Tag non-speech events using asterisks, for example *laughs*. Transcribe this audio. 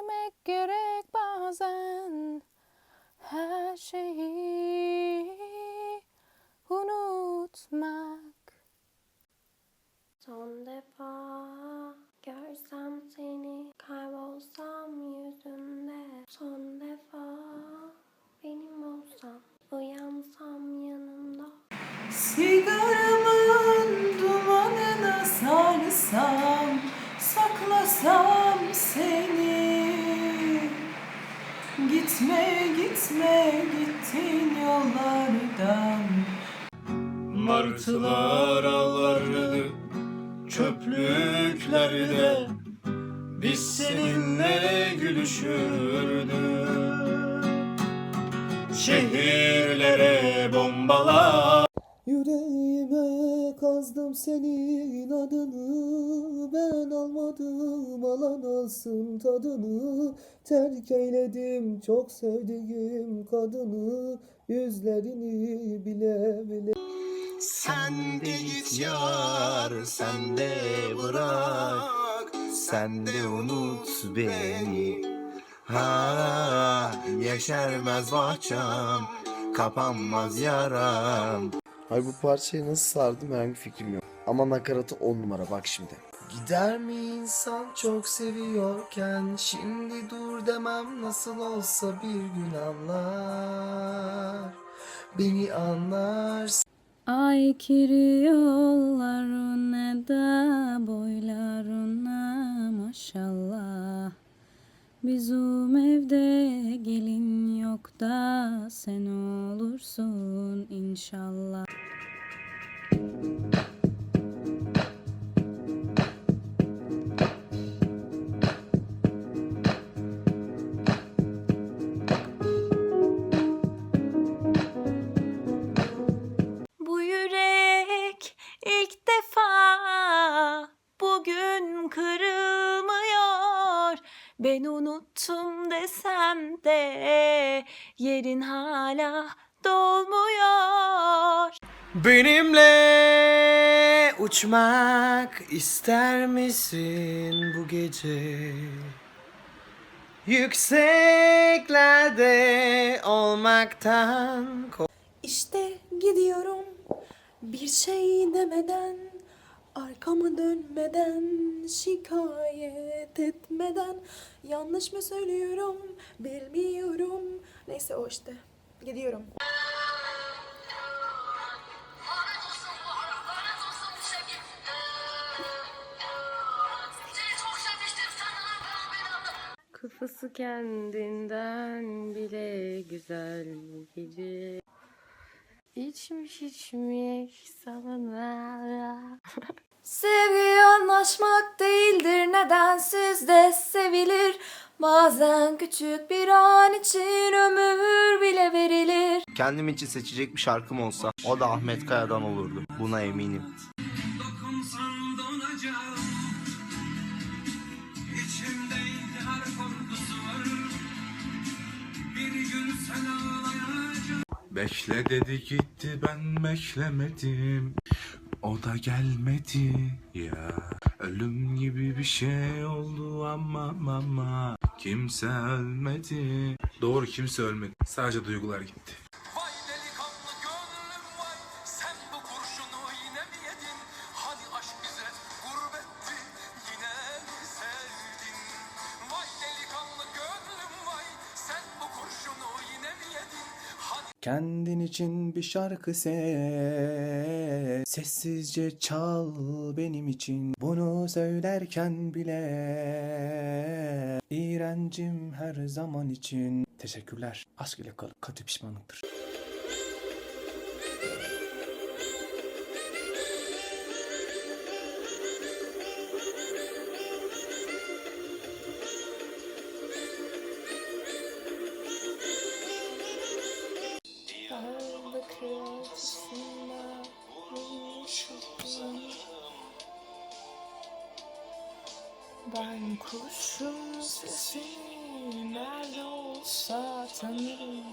Görmemek gerek bazen her şeyi unutmak. Son defa görsem seni kaybolsam yüzünde. Son defa benim olsam uyansam yanımda. Sigara Gitme gitme gittin yollardan. Martılar ağlardı çöplüklerde. Biz seninle gülüşürdük Şehirlere bombalar Yüreğime kazdım senin adını Ben almadım alan alsın tadını. Terk eyledim çok sevdiğim kadını Yüzlerini bile bile. Sen de git yar sen de bırak Sen de unut beni. Ha yeşermez bahçem Kapanmaz yaram Hayır bu parçayı nasıl sardım herhangi fikrim yok. Ama nakaratı 10 numara bak şimdi. Gider mi insan çok seviyorken? Şimdi dur demem nasıl olsa bir gün anlar. Beni anlar. Ay kiri yollarına da boylarına maşallah. Bizim evde gelin yok da sen olursun inşallah Ben unuttum desem de yerin hala dolmuyor. Benimle uçmak ister misin bu gece? Yükseklerde olmaktan İşte gidiyorum bir şey demeden Arkama dönmeden şikayet etmeden. Yanlış mı söylüyorum bilmiyorum. Neyse o işte. Gidiyorum. Kafası kendinden bile güzel gece. İçmiş içmiş salına. *laughs* Sevgi anlaşmak değildir nedensiz de sevilir. Bazen küçük bir an için ömür bile verilir. Kendim için seçecek bir şarkım olsa o da Ahmet Kaya'dan olurdu. Buna eminim. Beşle dedi gitti ben beşlemedim O da gelmedi ya. Ölüm gibi bir şey oldu ama ama. Kimse ölmedi. Doğru kimse ölmedi. Sadece duygular gitti Kendin için bir şarkı seç Sessizce çal benim için Bunu söylerken bile İğrencim her zaman için Teşekkürler. Aşk ile kalın. Kötü pişmanlıktır. Ben kurşun sesini nerede olsa tanırım